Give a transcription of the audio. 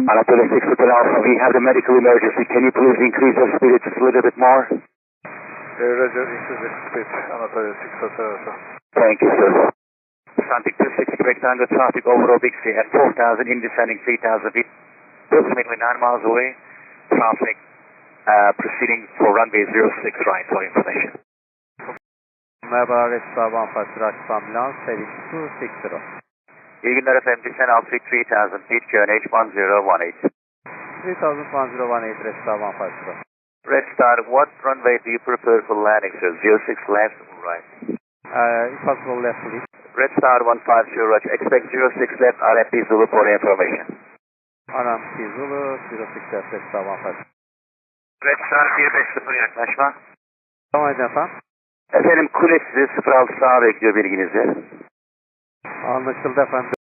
Anatolia 6 Hotel Alpha, we have the medical emergency. Can you please increase your speed just a little bit more? Uh, Roger, increase the speed, Anatolia 6 Hotel Alpha. Thank you, sir. Santic 26 Quebec Tango traffic over Bixby at 4,000 in descending 3,000 feet. Approximately 9 miles away. Traffic uh, proceeding for runway 06 right for information. Merhaba, Vespa One Five Aktif Ambulans, Service 260. Günler efendim. Descend altitude 3000 feet, QNH 1018. 301018 Vespa One Five Red Star, what runway do you prefer for landing, sir? 06 left or right? Uh, if possible, left please. Red Star 150, Roger. Expect 06 left, RFP Zulu for information. Anam Zulu 06 left Vespa One Five. Red Star 150 yaklaşma. Tamam efendim. Efendim kule sizi 06 sağa bekliyor bilginizi. Anlaşıldı efendim.